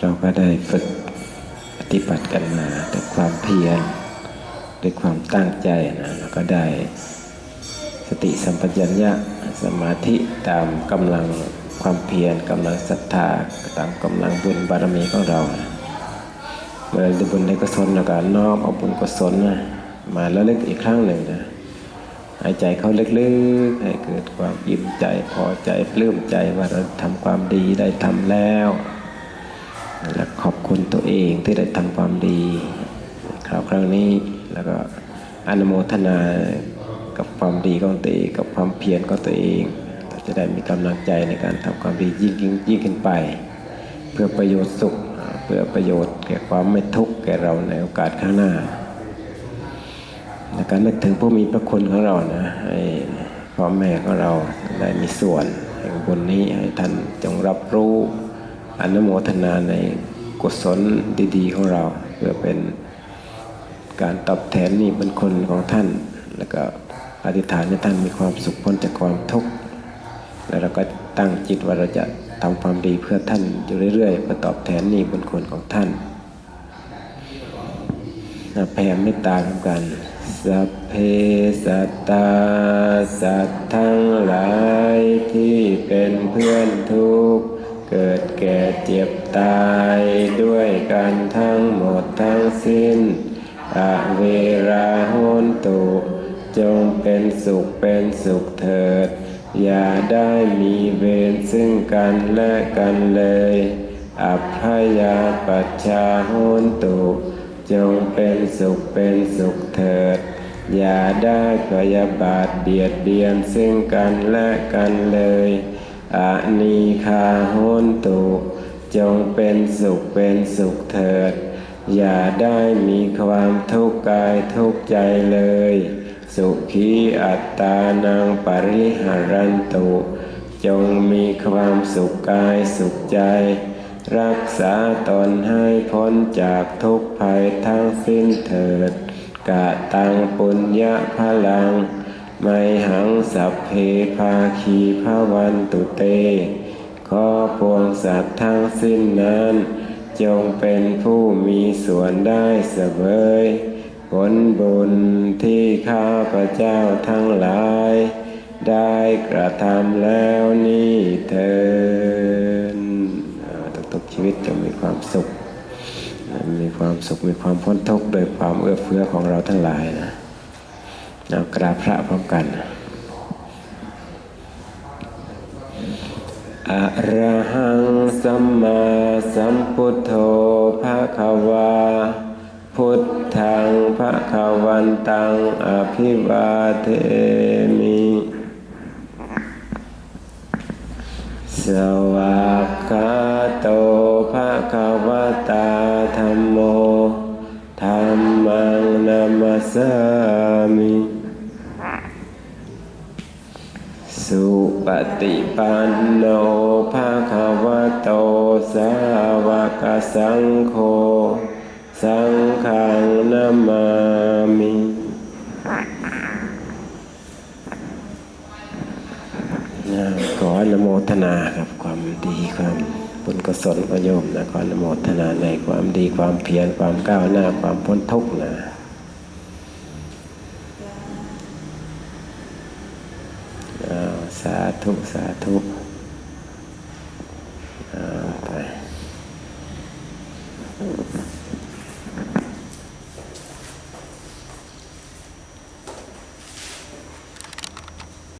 เราก็ได้ฝึกปฏิบัติกันมาด้วยความเพียรด้วยความตั้งใจนะแล้วก็ได้สติสัมปชัญญะสมาธิตามกำลังความเพียรกำลังศรัทธาตามกำลังบุญบารมีของเรานะเมื่อได้บุญได้กุศลแล้วก็น้อมเอาบุญกุศลนะมาแล้วลึกอีกครั้งหนึ่งนะหายใจเข้าลึกๆให้เกิดความอิ่มใจพอใจปลื้มใจว่าเราทำความดีได้ทำแล้ว และขอบคุณตัวเองที่ได้ทำความดีคราวครั้งนี้แล้วก็อนุโมทนากับความดีของตัวเองกับความเพียรของตัวเองเราจะได้มีกำลังใจในการทำความดียิ่งยิ่งยิ่งขึ้นไป เพื่อประโยชน์สุขเพื่อประโยชน์แก่ความไม่ทุกข์แก่เราในโอกาสข้างหน้าในการนึกถึงผู้มีพระคุณของเรานะให้พ่อแม่ของเราได้มีส่วนแห่งบุญนี้ให้ท่านจงรับรู้ อนุโมทนาในกุศลดี ๆ ของเรา เพื่อเป็นการตอบแทนนี่เป็นคนของท่าน แล้วก็อธิษฐานให้ท่านมีความสุขพ้นจากความทุกข์แล้วเราก็ตั้งจิตว่าเราจะทำความดีเพื่อท่านอยู่เรื่อยๆเพื่อตอบแทนนี่บุญคุณของท่านแผ่เมตตาร่วมกันสัพเพสัตตาสัตว์ทั้งหลายที่เป็นเพื่อนทุกข์ เกิดแก่เจ็บตายด้วยกันทั้งหมดทั้งสิ้น อเวราโหนตุ จงเป็นสุขเป็นสุขเถิด อย่าได้มีเวรซึ่งกันและกันเลย อัพยาปัชชาโหนตุ จงเป็นสุขเป็นสุขเถิด อย่าได้พยาบาทเบียดเบียนซึ่งกันและกันเลย อนีคาโหนตุ จงเป็นสุขเป็นสุขเถิด อย่าได้มีความทุกข์กายทุกข์ใจเลย สุขีอัตตานังปริหารันตุ จงมีความสุขกายสุขใจ รักษาตนให้พ้นจากทุกภัยทั้งสิ้นเถิดกะตังปุญญาพลัง ไมหังสัพเพภาคีพระวันตุเต ขอปวงสัตว์ทั้งสิ้นนั้น จงเป็นผู้มีส่วนได้เสวยผลบุญที่ข้าพระเจ้าทั้งหลาย ได้กระทำแล้วนี่เถินทุกๆชีวิตจะมีความสุข มีความสุขมีความพ้นทุกข์โดยความเอื้อเฟื้อของเราทั้งหลายนะ เรากราบพระพร้อมกันอะระหังสัมมาสัมพุทโธภะคะวา พุทธังภะคะวันตังอภิวาเทมิ สวากขาโตภะคะวตาธัมโมธัมมังนามัสสามิ สุ ปฏิปันโนภะควโตสาวกสังโฆสังฆังนามามินะขออนุโมทนากับความดีความบุญกุศลประโยมนะขออนุโมทนาในความดีความเพียรความก้าวหน้าความพ้นทุกข์นะาธุสาธุไป